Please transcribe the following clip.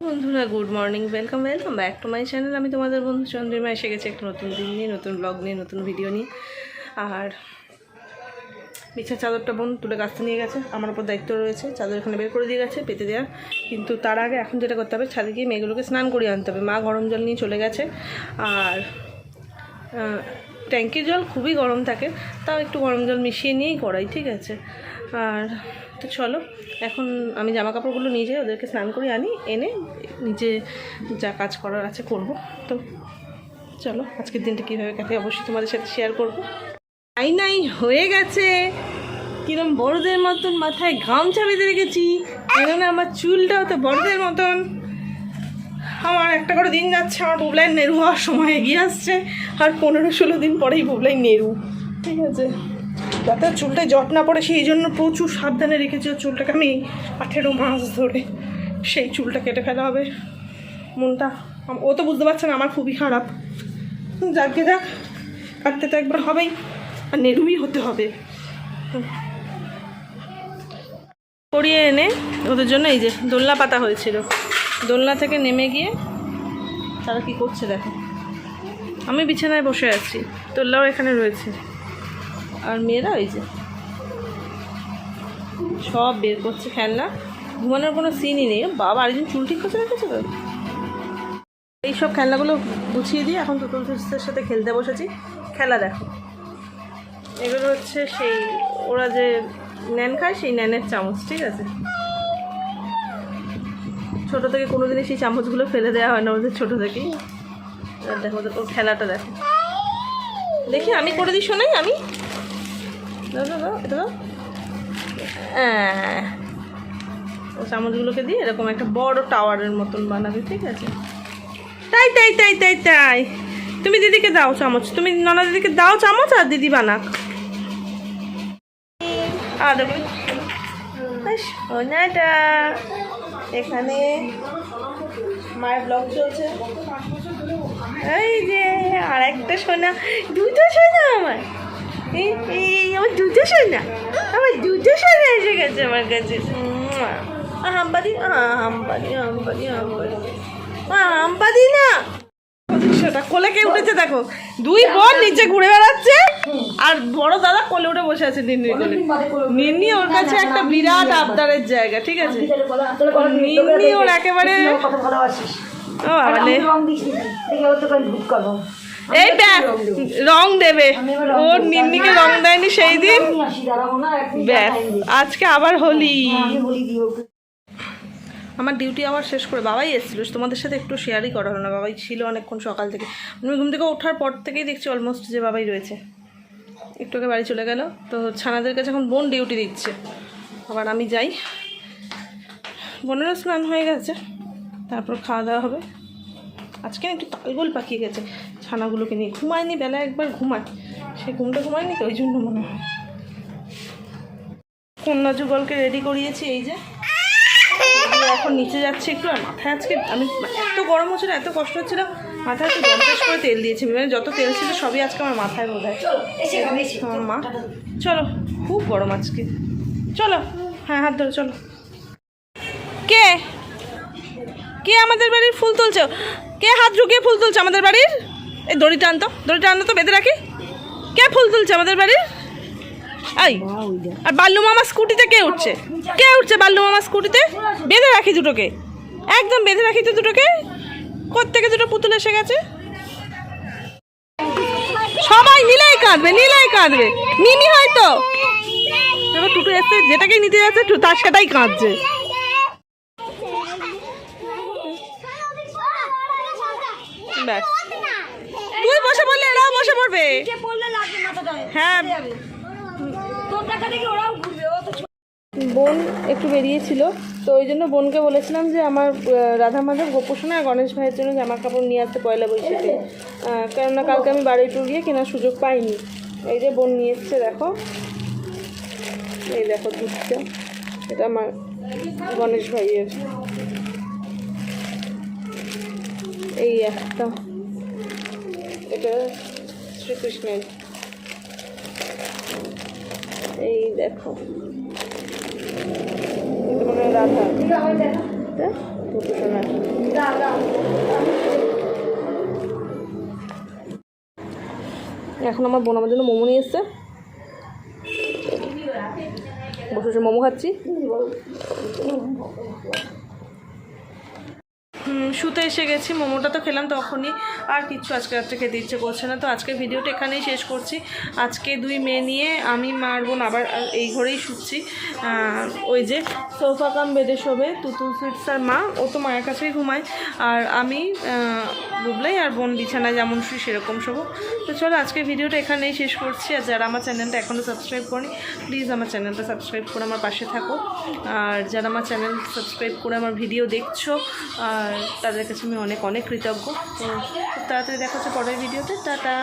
বন্ধুরা good morning welcome welcome back to my channel আমি তোমাদের বন্ধু চন্দ্রিমা, এসে গেছি একটা নতুন দিন নিয়ে, নতুন ব্লগ নিয়ে, নতুন ভিডিও নিয়ে। আর বিছার চাদরটা বোন তুলে গাছতে নিয়ে গেছে, আমার উপর দায়িত্ব রয়েছে, চাদর এখানে বের করে দিয়ে গেছে, পেতে দেওয়া কিন্তু তার আগে এখন যেটা করতে হবে, ছাদে গিয়ে মেয়েগুলোকে স্নান করিয়ে আনতে হবে। মা গরম জল নিয়ে চলে গেছে, আর ট্যাঙ্কির জল খুবই গরম থাকে, তাও একটু গরম জল মিশিয়ে নিয়েই করাই, ঠিক আছে? আর তো চলো, এখন আমি জামা কাপড়গুলো নিয়ে যাই, ওদেরকে স্নান করে আনি, এনে নিজে যা কাজ করার আছে করব। তো চলো, আজকের দিনটা কীভাবে কাটে অবশ্যই তোমাদের সাথে শেয়ার করব। আই নাই, হয়ে গেছে। কিরম বড়দের মতন মাথায় গামছা বেঁধে রেখেছি, কেননা আমার চুলটাও তো বড়দের মতন। আমার একটা করে দিন যাচ্ছে, আমার বুবলাই নেরু হওয়ার সময় এগিয়ে আসছে। আর পনেরো ষোলো দিন পরেই বুবলাই নেরু। ঠিক আছে? যাতে ওর চুলটায় জট না পড়ে, সেই জন্য প্রচুর সাবধানে রেখেছি চুলটাকে। আমি আঠেরো মাস ধরে সেই চুলটা কেটে ফেলা হবে। মনটা ও তো বুঝতে পারছে না, আমার খুবই খারাপ। যাকে যাক, কাটতে তো একবার হবেই, আর নেরুই হতে হবে। করিয়ে এনে ওদের জন্য এই যে দোলনা পাতা হয়েছিল। দোলনা থেকে নেমে গিয়ে তারা কি করছে দেখো। আমি বিছানায় বসে আছি, তোল্লাও এখানে রয়েছে। আর মেয়েরা ওই যে সব বের করছে খেলনা। ঘুমানোর কোনো সিনই নেই। বাবা, আরেকজন চুল ঠিক করছে রেখেছে তো? এইসব খেলনাগুলো গুছিয়ে দিয়ে এখন তুতুল সিস্টের সাথে খেলতে বসেছি। খেলা দেখো। এগুলো হচ্ছে সেই, ওরা যে ন্যান খায়, সেই ন্যানের চামচ, ঠিক আছে? ছোটো থেকে কোনো দিনই সেই চামচগুলো ফেলে দেওয়া হয় না ওদের ছোটো থেকেই দেখো ওদের ওর খেলাটা দেখো। দেখি, আমি করে দিই, শোনাই, আমি? হ্যাঁ। ও চামচগুলোকে দিয়ে এরকম একটা বড় টাওয়ারের মতন বানাবে, ঠিক আছে? তাই তাই তাই তাই তাই। তুমি দিদিকে দাও চামচ। তুমি ননা দিদিকে দাও চামচ আর দিদি বানাক। আর দেখো সোনাটা এখানে মায়ের ব্লগ চলছে। এই যে, আর একটা সোনা। দুটো সোনা আমার। এই এই আমার দুটো সোনা। আমার দুটো সোনা এসে গেছে আমার কাছে। হাম্পাদি হাম্পাদি হাম্পাদি হাম্পাদি হাম্পাদি না। সেটা কোলে কে উঠেছে দেখো? দুই বোন নিচে ঘুরে বেড়াচ্ছে আর বড় দাদা কোলে উঠে বসে আছে নিন্নি কোলে নিন্নি ওর কাছে একটা বিরাট আবদারের জায়গা ঠিক আছে? নিন্নি ওর একেবারে ও রং দিস নি। দেখে ওর তোকে আমি ভূত করব এই ব্যাস রং দেবে। ওর নিন্নিকে রং দেয়নি সেই দিন। ব্যাস আজকে আবার হোলি। আমার ডিউটি আবার শেষ করে বাবাই এসেছিল তোমাদের সাথে একটু শেয়ারই করা হলো না। বাবাই ছিল অনেকক্ষণ সকাল থেকে। আমি ঘুম থেকে ওঠার পর থেকেই দেখছি অলমোস্ট যে বাবাই রয়েছে। একটু আগে বাড়ি চলে গেল, তো ছানাদের কাছে এখন বোন ডিউটি দিচ্ছে। আবার আমি যাই। বোনেরও স্নান হয়ে গেছে, তারপর খাওয়া দাওয়া হবে। আজকে একটু তালগোল পাকিয়ে গেছে, ছানাগুলোকে নিয়ে। ঘুমায়নি, বেলা একবার ঘুমায়। সে ঘুমটা ঘুমায়নি তো, ওই জন্য মনে হয়। কন্যা যুগলকে রেডি করিয়েছি, এই যে। এখন নিচে যাচ্ছে একটু আর মাথায় আজকে আমি এত গরম হচ্ছিল এত কষ্ট হচ্ছিল মাথায় একটু পঞ্চাশ করে তেল দিয়েছি মানে যত তেল ছিল সবই আজকে আমার মাথায় বোধ হয় আমার মা চলো খুব গরম আজকে। চলো হ্যাঁ হাত ধরো চলো। কে? কে আমাদের বাড়ির ফুল তুলছে? কে হাত ঢুকিয়ে ফুল তুলছে আমাদের বাড়ির? এই দড়ি টানতো দড়ি টানতো বেঁধে রাখি। কে ফুল তুলছে আমাদের বাড়ির? এই আর বাল্লু মামা স্কুটিতে কে উঠছে? কে উঠছে বাল্লু মামা স্কুটিতে? বেঁধে রাখি দুটোকে। একদম বেঁধে রাখি তো দুটোকে। কোত্থেকে দুটো পুতুল এসে গেছে? সবাই নিলেই কাঁদবে নিলেই কাঁদবে। মিমি হয়তো। এবার টুটু এসে যেটাকেই নিতে যাচ্ছে তার সেটাই কাঁদছে। ব্যাস। তুই বসে পড়লে এরাও বসে পড়বে। হ্যাঁ তোর টাকা দেখে ওরাও ঘুরবে ও তো বোন একটু বেরিয়েছিল, তো ওই জন্য বোনকে বলেছিলাম যে আমার রাধা মাধব গোপোষণা আর গণেশ ভাইয়ের জন্য জামা কাপড় নিয়ে আসতে পয়লা বৈশাখে। কেননা কালকে আমি বাড়ি টুর গিয়ে কেনার সুযোগ পাইনি। এই যে বোন নিয়ে এসছে, দেখো। এই দেখো দুধটা, এটা আমার গণেশ ভাইয়ের। এই একটা, এটা শ্রীকৃষ্ণের। এই দেখো। এখন আমার বোন আমার জন্য মোমো নিয়ে এসছে। বসে বসে মোমো খাচ্ছি। শুতে এসে গেছি, মোমোটা তো খেলাম তখনই। আর কিচ্ছু আজকে রাত্রে খেতে ইচ্ছে করছে না। তো আজকে ভিডিওটা এখানেই শেষ করছি। আজকে দুই মেয়ে নিয়ে আমি মার বোন আবার এই ঘরেই শুচ্ছি। ওই যে সোফা কাম বেডে শোবে, তুতুল সুইটস আর মা, ও তো মায়ের কাছেই ঘুমায়। আর আমি বুবলাই আর বোন বিছানায় যেমন শুই সেরকম শোবো। তো চলো আজকে ভিডিওটা এখানেই শেষ করছি। আর যারা আমার চ্যানেলটা এখনও সাবস্ক্রাইব করেনি, প্লিজ আমার চ্যানেলটা সাবস্ক্রাইব করে আমার পাশে থাকো। আর যারা আমার চ্যানেল সাবস্ক্রাইব করে আমার ভিডিও দেখছ, আর তাদের কাছে আমি অনেক অনেক কৃতজ্ঞ। তো খুব তাড়াতাড়ি দেখা হচ্ছে পরের ভিডিওতে। টাটা।